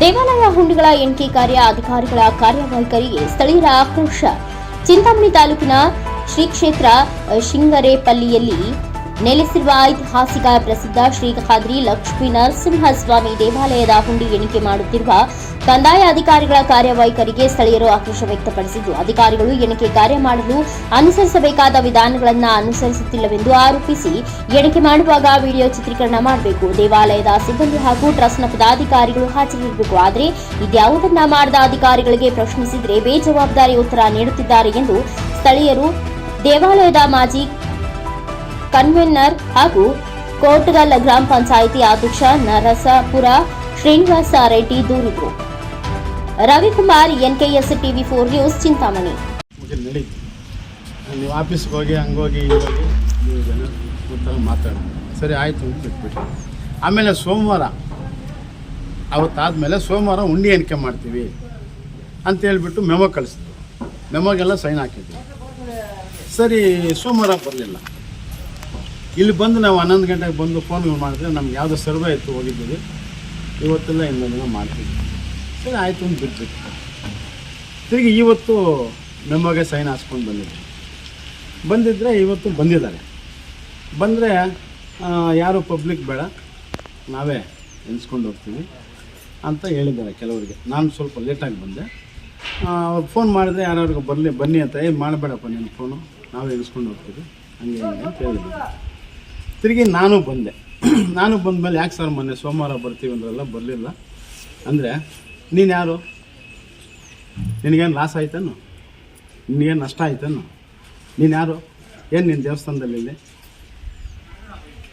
ದೇವಾಲಯ ಹುಂಡಿಗಳ ಎಣಿಕೆ ಕಾರ್ಯ ಅಧಿಕಾರಿಗಳ ಕಾರ್ಯವೈಖರಿಗೆ ಸ್ಥಳೀಯರ ಆಕ್ರೋಶ. ಚಿಂತಾಮಣಿ ತಾಲೂಕಿನ ಶ್ರೀ ಕ್ಷೇತ್ರ ಶಿಂಗರೇಪಲ್ಲಿಯಲ್ಲಿ ನೆಲೆಸಿರುವ ಐತಿಹಾಸಿಕ ಪ್ರಸಿದ್ಧ ಶ್ರೀ ಖಾದ್ರಿ ಲಕ್ಷ್ಮೀ ನರಸಿಂಹಸ್ವಾಮಿ ದೇವಾಲಯದ ಹುಂಡಿ ಎಣಿಕೆ ಮಾಡುತ್ತಿರುವ ಕಂದಾಯ ಅಧಿಕಾರಿಗಳ ಕಾರ್ಯವೈಖರಿಗೆ ಸ್ಥಳೀಯರು ಆಕ್ರೋಶ ವ್ಯಕ್ತಪಡಿಸಿದ್ದು, ಅಧಿಕಾರಿಗಳು ಎಣಿಕೆ ಕಾರ್ಯ ಮಾಡಲು ಅನುಸರಿಸಬೇಕಾದ ವಿಧಾನಗಳನ್ನು ಅನುಸರಿಸುತ್ತಿಲ್ಲವೆಂದು ಆರೋಪಿಸಿ ಎಣಿಕೆ ಮಾಡುವಾಗ ವಿಡಿಯೋ ಚಿತ್ರೀಕರಣ ಮಾಡಬೇಕು. ದೇವಾಲಯದ ಸಿಬ್ಬಂದಿ ಹಾಗೂ ಟ್ರಸ್ಟ್ನ ಪದಾಧಿಕಾರಿಗಳು ಹಾಜರಿರಬೇಕು. ಆದರೆ ಇದ್ಯಾವುದನ್ನ ಮಾಡದ ಅಧಿಕಾರಿಗಳಿಗೆ ಪ್ರಶ್ನಿಸಿದರೆ ಬೇಜವಾಬ್ದಾರಿ ಉತ್ತರ ನೀಡುತ್ತಿದ್ದಾರೆ ಎಂದು ಸ್ಥಳೀಯರು ದೇವಾಲಯದ ಮಾಜಿ ಕನ್ವೆನ್ನರ್ ಹಾಗೂ ಕೋಟರಲ್ ಗ್ರಾಮ ಪಂಚಾಯಿತಿ ಅಧ್ಯಕ್ಷ ನರಸಾಪುರ ಶ್ರೀನಿವಾಸ ರೆಡ್ಡಿ ದೂರಿದರು. Ravikumar, NKS TV four news, Chintamani. ನೀವು ಹೋಗಿ, ಹಿಂಗೋಗಿ ನೀವು ಸರಿ, ಆಯಿತು, ಅಂತ ಬಿಟ್ಬಿಟ್ಟು ಆಮೇಲೆ ಸೋಮವಾರ, ಅವತ್ತಾದಮೇಲೆ ಸೋಮವಾರ ಉಂಡಿ ಎಣಿಕೆ ಮಾಡ್ತೀವಿ ಅಂತ ಹೇಳ್ಬಿಟ್ಟು ಮೆಮೊ ಕಳಿಸ್ತು ಮೆಮೊಗೆಲ್ಲ ಸೈನ್ ಹಾಕಿದ್ವಿ ಸರಿ, ಸೋಮವಾರ ಬರಲಿಲ್ಲ. ಇಲ್ಲಿ ಬಂದು ನಾವು ಹನ್ನೊಂದು ಗಂಟೆಗೆ ಬಂದು ಫೋನ್ ಮಾಡಿದ್ರೆ ನಮ್ಗೆ ಯಾವುದೋ ಸರ್ವೆ ಇತ್ತು ಹೋಗಿದ್ದೀವಿ. ಇವತ್ತೆಲ್ಲ ಇನ್ನೊಂದು ದಿನ ಮಾಡ್ತೀವಿ. ಸರಿ, ಆಯಿತು ಅಂತ ಬಿಟ್ಬಿಟ್ಟು. ತಿರುಗಿ ಇವತ್ತು ಮೆಮೊಗೆ ಸೈನ್ ಹಾಸ್ಕೊಂಡು ಬಂದಿದ್ದೆ ಬಂದಿದ್ದರೆ ಇವತ್ತು ಬಂದಿದ್ದಾರೆ. ಬಂದರೆ ಯಾರು ಪಬ್ಲಿಕ್ ಬೇಡ, ನಾವೇ ಎನ್ಸ್ಕೊಂಡು ಹೋಗ್ತೀವಿ ಅಂತ ಹೇಳಿದ್ದಾರೆ ಕೆಲವರಿಗೆ. ನಾನು ಸ್ವಲ್ಪ ಲೇಟಾಗಿ ಬಂದೆ. ಅವ್ರು ಫೋನ್ ಮಾಡಿದ್ರೆ ಯಾರ್ಯಾರಿಗೂ ಬರಲಿ, ಬನ್ನಿ ಅಂತ. ಏನು ಮಾಡಬೇಡಪ್ಪ ನಿಮ್ಮ ಫೋನು ನಾವೇ ಎನ್ಸ್ಕೊಂಡು ಹೋಗ್ತೀವಿ. ಹಂಗೆ ಹಿಂಗೆ ಅಂತ ತಿರುಗಿ ನಾನು ಬಂದೆ. ನಾನು ಬಂದಮೇಲೆ ಯಾಕೆ ಸರ್ ಮೊನ್ನೆ ಸೋಮವಾರ ಬರ್ತೀವಿ ಅಂದ್ರಲ್ಲ ಬರಲಿಲ್ಲ. ಅಂದರೆ, ನೀನು ಯಾರು? ನಿನಗೇನು ಲಾಸ್ ಆಯ್ತೇನು? ನಿನಗೇನು ನಷ್ಟ ಆಯ್ತೇನು? ನೀನು ಯಾರು? ಏನು ನಿನ್ನ ದೇವಸ್ಥಾನದಲ್ಲಿ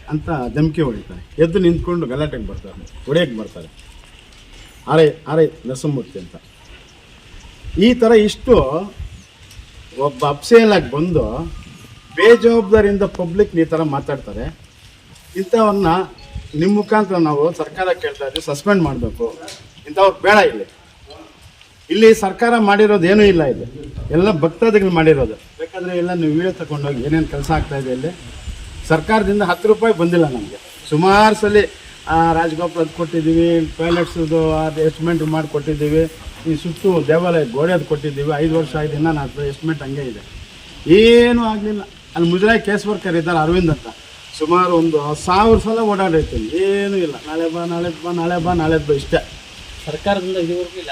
ಅಂತ ಧಮಕಿ ಹೊಡಿತಾರೆ. ಎದ್ದು ನಿಂತ್ಕೊಂಡು ಗಲಾಟೆಗೆ ಬರ್ತಾರೆ. ಹೊಡೆಯಕ್ಕೆ ಬರ್ತಾರೆ. ಆರೈ ಆರೈ ನರಸಿಂಹಮೂರ್ತಿ ಅಂತ. ಈ ಥರ ಇಷ್ಟು ಒಬ್ಬ ಅಪ್ಸೇಲಾಗಿ ಬಂದು ಬೇಜವಾಬ್ದಾರಿಯಿಂದ ಪಬ್ಲಿಕ್ ಈ ಥರ ಮಾತಾಡ್ತಾರೆ. ಇಂಥವನ್ನ ನಿಮ್ಮ ಮುಖಾಂತರ ನಾವು ಸರ್ಕಾರ ಕೇಳ್ತಾ ಇದ್ದೀವಿ ಸಸ್ಪೆಂಡ್ ಮಾಡಬೇಕು. ಇಂಥವ್ರು ಬೇಡ ಇಲ್ಲಿ. ಇಲ್ಲಿ ಸರ್ಕಾರ ಮಾಡಿರೋದು ಏನೂ ಇಲ್ಲ ಇಲ್ಲಿ. ಎಲ್ಲ ಭಕ್ತಾದಿಗಳು ಮಾಡಿರೋದು. ಬೇಕಾದರೆ ಎಲ್ಲ ನೀವು ವಿಡಿಯೋ ತಗೊಂಡೋಗಿ ಏನೇನು ಕೆಲಸ ಆಗ್ತಾ ಇದೆ ಇಲ್ಲಿ. ಸರ್ಕಾರದಿಂದ ಹತ್ತು ರೂಪಾಯಿ ಬಂದಿಲ್ಲ ನಮಗೆ. ಸುಮಾರು ಸಲ ರಾಜಗೋಪುರದ್ದು ರಾಜಗೋಪುರದ ಕೊಟ್ಟಿದ್ದೀವಿ ಟಾಯ್ಲೆಟ್ಸ್ದು ಅದು ಎಸ್ಟಿಮೆಂಟ್ ಮಾಡಿ ಕೊಟ್ಟಿದ್ದೀವಿ ಈ ಸುತ್ತು ದೇವಾಲಯ ಗೋಡೆದು ಕೊಟ್ಟಿದ್ದೀವಿ. ಐದು ವರ್ಷ ಆಯ್ತು ದಿನ ನಾನು ಎಸ್ಟಿಮೇಟ್ ಹಂಗೆ ಇದೆ. ಏನೂ ಆಗಲಿಲ್ಲ. ಅಲ್ಲಿ ಮುಜರಾಯಿ ಕೇಸ್ ವರ್ಕರ್ ಇದ್ದಾರೆ ಅರವಿಂದ್ ಅಂತ. ಸುಮಾರು ಒಂದು ಸಾವಿರ ಸಲ ಓಡಾಡಿರ್ತೀನಿ. ಏನೂ ಇಲ್ಲ. ನಾಳೆ ಬಾ ನಾಳೆ ಬಾ ನಾಳೆ ಬಾ ನಾಳೆ ಬಾ ಇಷ್ಟೇ. ಸರ್ಕಾರದಿಂದ ಇದುವರೆಗೂ ಇಲ್ಲ